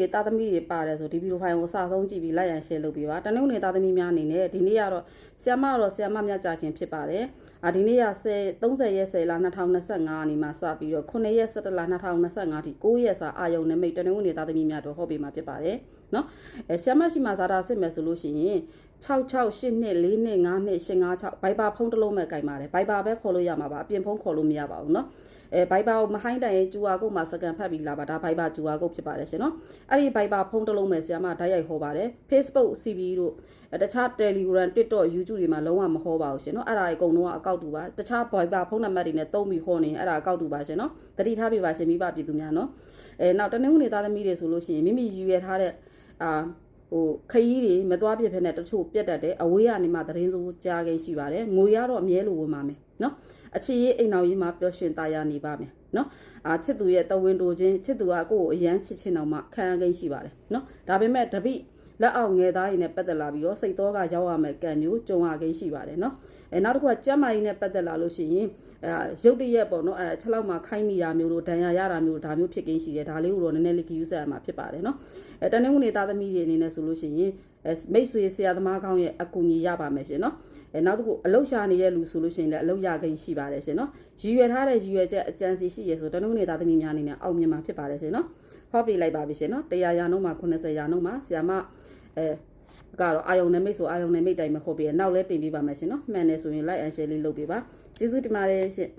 နေသားသမီးတွေပါတယ်ဆိုဒီဗီဒီယိုဖိုင်ကိုအစဆုံးကြည့်ပြီးလိုက်ရန် share လုပ်ပေးပါတနင်္ဂနွေသားသမီးများအနေနဲ့ဒီနေ့ကတော့ဆ iam မတော့ဆ iam မမြတ်ကြခင်ဖြစ်ပါတယ်အာဒီနေ့က10 30ရက်10လ2025နေမှာစပြီးတော့9ရက်17လ2025ထိ9ရက်စာအာယုံနဲ့မိတ်တနင်္ဂနွေသားသမီးများတော့ဟောပေးမှာဖြစ်ပါတယ်နော်အဲဆ iam မရှိမှာဇာတာစစ်မယ်ဆိုလို့ရှိရင်6682 42 5256ဘိုက်ပါဖုန်းတစ်လုံးမဲ့ကင်ပါတယ်ဘိုက်ပါပဲခေါ်လို့ရမှာပါအပြင်ဖုန်းခေါ်လို့မရပါဘူးเนาะအဲဘိုက်ပါကိုမဟိုင်းတိုင်ရဲ့ကျူအာကုတ်မှာစကန်ဖတ်ပြီးလာပါဒါဘိုက်ပါကျူအာကုတ်ဖြစ်ပါတယ်ရှင်เนาะအဲ့ဒီဘိုက်ပါဖုန်းတစ်လုံးမဲ့ဆရာမဓာတ်ရိုက်ဟောပါတယ် Facebook CB တို့အဲတခြား Telegram TikTok YouTube တွေမှာလုံးဝမဟောပါဘူးရှင်เนาะအဲ့ဒါအကုန်လုံးကအကောက်တူပါတခြားဘိုက်ပါဖုန်းနံပါတ်တွေနဲ့တုံးပြီးဟောနေရင်အဲ့ဒါအကောက်တူပါရှင်เนาะတတိထားပြပါရှင်မိဘပြည်သူများเนาะအဲနောက်တနင်္ဂနွေသားသမီးတွေဆိုလို့ရှိရင်မိမိရည်ရွယ်ထားတဲ့အာ ဟိုခရီးတွေမသွားပြစ်ဖက်နဲ့တချို့ပြတ်တတ်တယ်အဝေးကနေမှသတင်းစိုးကြားကိန်းရှိပါတယ်ငွေရတော့အမြဲလိုဝင်ပါမယ်နော်အခြေရေးအိမ်တော်ရေးမှာပျော်ရွှင်သားရနေပါမယ်နော်အာချစ်သူရဲ့တဝင်းတိုချင်းချစ်သူကကိုယ့်ကိုအရန်ချစ်ချင်းတော့မှခံရကိန်းရှိပါတယ်နော်ဒါပေမဲ့တပိ လက်အောက်ငယ်သားတွေနဲ့ပတ်သက်လာပြီးတော့စိတ်တော်ကရောက်ရမယ်ကံမျိုးကြုံရကိန်းရှိပါတယ်နော်အဲနောက်တစ်ခုကကျမ်းမာရေးနဲ့ပတ်သက်လာလို့ရှိရင်အဲရုပ်တရက်ပေါ့နော်အဲချက်လောက်မှခိုင်းမိတာမျိုးတို့ဒဏ်ရာရတာမျိုးဒါမျိုးဖြစ်ကိန်းရှိတယ်ဒါလေးကိုတော့နည်းနည်းလေးကြည့်ယူဆက်ရမှာဖြစ်ပါတယ်နော်အဲတနင်္ဂနွေသားသမီးတွေအနေနဲ့ဆိုလို့ရှိရင်အဲ မိတ်ဆွေဆရာသမားကောင်းရဲ့အကူအညီရပါမယ်ရှင်နော်အဲနောက်တစ်ခုအလုတ်ရှာနေတဲ့လူဆိုလို့ရှိရင်လည်းအလုတ်ရကိန်းရှိပါတယ်ရှင်နော်ရည်ရွယ်ထားတဲ့ရည်ရွယ်ချက်အကြံစီရှိရဆိုတနင်္ဂနွေသားသမီးများအနေနဲ့အောင်မြင်မှာဖြစ်ပါတယ်ရှင်နော်ဟောပြလိုက်ပါပြီရှင်နော်100ရာနှုန်းမှာ90ရာနှုန်းမှာဆရာမအဲကတော့အာယုံနဲ့မိတ်ဆိုအာယုံနဲ့မိတ်တိုင်မဟုတ်ပြည့်နောက်လဲတင်ပြပါမယ်ရှင်နော်မှန်တယ်ဆိုရင် like and share လေးလုပ်ပေးပါကျေးဇူးတင်ပါတယ်ရှင်